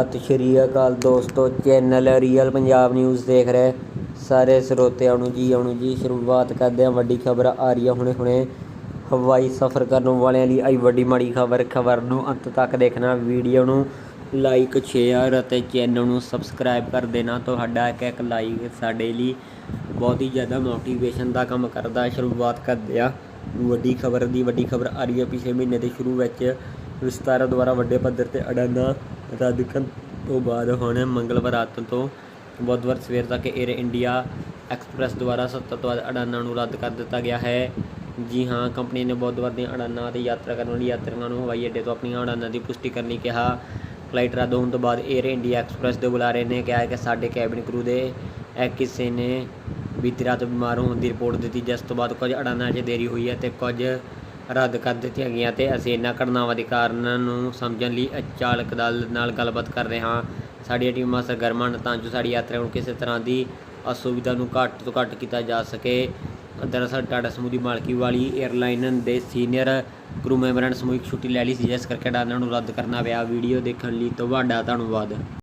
ਸਤਿ ਸ਼੍ਰੀ ਅਕਾਲ ਦੋਸਤੋ channel real Punjab news ਦੇਖ ਰਹੇ ਸਾਰੇ ਸਰੋਤਿਆਂ ਨੂੰ ਜੀ ਆਉਣ ਜੀ ਸ਼ੁਰੂਆਤ ਕਰਦੇ ਹਾਂ ਵੱਡੀ ਖਬਰ ਆ ਰਹੀ ਹੈ ਹੁਣੇ ਹੁਣੇ। ਹਵਾਈ ਸਫ਼ਰ ਕਰਨ ਵਾਲਿਆਂ ਲਈ ਆਈ ਵੱਡੀ ਮਾੜੀ ਖਬਰ ਖਬਰ ਨੂੰ ਅੰਤ ਤੱਕ ਦੇਖਣਾ ਵੀਡੀਓ ਨੂੰ ਲਾਈਕ ਸ਼ੇਅਰ ਅਤੇ ਚੈਨਲ ਨੂੰ ਸਬਸਕ੍ਰਾਈਬ ਕਰ ਦੇਣਾ। ਤੁਹਾਡਾ ਇੱਕ ਇੱਕ ਲਾਈਕ ਸਾਡੇ ਲਈ ਬਹੁਤ ਹੀ ਜ਼ਿਆਦਾ ਮੋਟੀਵੇਸ਼ਨ ਦਾ ਕੰਮ ਕਰਦਾ। ਸ਼ੁਰੂਆਤ ਕਰਦੇ ਆ ਵੱਡੀ ਖਬਰ ਦੀ। ਵੱਡੀ ਖਬਰ ਆ ਰਹੀ ਹੈ ਪਿਛਲੇ ਮਹੀਨੇ ਦੇ ਸ਼ੁਰੂ ਵਿੱਚ ਵਿਸਤਾਰਾ ਦੁਆਰਾ ਵੱਡੇ ਪੱਧਰ ਤੇ ਅਡਾਨਾ ਰੱਦ ਕਰਨ ਤੋਂ ਬਾਅਦ ਹੁਣ ਮੰਗਲਵਾਰ ਰਾਤ ਤੋਂ ਬੁੱਧਵਾਰ ਸਵੇਰ ਤੱਕ 에ਅਰ ਇੰਡੀਆ ਐਕਸਪ੍ਰੈਸ ਦੁਆਰਾ 70 ਤੋਂ ਵੱਧ ਅਡਾਨਾਂ ਨੂੰ ਰੱਦ ਕਰ ਦਿੱਤਾ ਗਿਆ ਹੈ। ਜੀ ਹਾਂ, ਕੰਪਨੀ ਨੇ ਬੁੱਧਵਾਰ ਦੀਆਂ ਉਡਾਨਾਂ ਤੇ ਯਾਤਰਾ ਕਰਨ ਵਾਲੀ ਯਾਤਰੀਆਂ ਨੂੰ ਹਵਾਈ ਅੱਡੇ ਤੋਂ ਆਪਣੀਆਂ ਉਡਾਨਾਂ ਦੀ ਪੁਸ਼ਟੀ ਕਰਨ ਲਈ ਕਿਹਾ। ਫਲਾਈਟ ਰੱਦ ਹੋਣ ਤੋਂ ਬਾਅਦ 에ਅਰ ਇੰਡੀਆ ਐਕਸਪ੍ਰੈਸ ਦੇ ਬੁਲਾਰੇ ਨੇ ਕਿਹਾ ਕਿ ਸਾਡੇ ਕੈਬਿਨ ਕਰੂ ਦੇ ਇਹ ਕਿਸੇ ਨੇ ਬੀਤੀ ਰਾਤ ਬਿਮਾਰ ਹੋਣ ਦੀ ਰਿਪੋਰਟ ਦਿੱਤੀ, ਜਿਸ ਤੋਂ ਬਾਅਦ ਕੁਝ ਉਡਾਨਾਂ 'ਚ ਦੇਰੀ ਹੋਈ ਹੈ ਤੇ ਕੁਝ ਰੱਦ ਕਰ ਦਿੱਤੀਆਂ ਗਈਆਂ ਤੇ ਅਸੀਂ ਇਹਨਾਂ ਘਟਨਾਵਾਂ ਦੇ ਕਾਰਨਾਂ ਨੂੰ ਸਮਝਣ ਲਈ ਅਚਾਲਕ ਦਲ ਨਾਲ ਗੱਲਬਾਤ ਕਰ ਰਹੇ ਹਾਂ। ਸਾਡੀਆਂ ਟੀਮਾਂ ਸਰਗਰਮ ਹਨ ਤਾਂ ਜੋ ਸਾਡੀ ਯਾਤਰਾ ਨੂੰ ਕਿਸੇ ਤਰ੍ਹਾਂ ਦੀ ਅਸੁਵਿਧਾ ਨੂੰ ਘੱਟ ਤੋਂ ਘੱਟ ਕੀਤਾ ਜਾ ਸਕੇ। ਦਰਅਸਲ ਟਾਟਾ ਸਮੂਹ ਦੀ ਮਾਲਕੀ ਵਾਲੀ 에ਅਰਲਾਈਨ ਦੇ ਸੀਨੀਅਰ ਕਰੂ ਮੈਂਬਰਾਂ ਨੇ ਸਮੂਹਿਕ ਛੁੱਟੀ ਲੈ ਲਈ ਸੀ, ਜਿਸ ਕਰਕੇ ਉਡਾਨਾਂ ਨੂੰ ਰੱਦ ਕਰਨਾ ਪਿਆ। ਵੀਡੀਓ ਦੇਖਣ ਲਈ ਤੁਹਾਡਾ ਧੰਨਵਾਦ।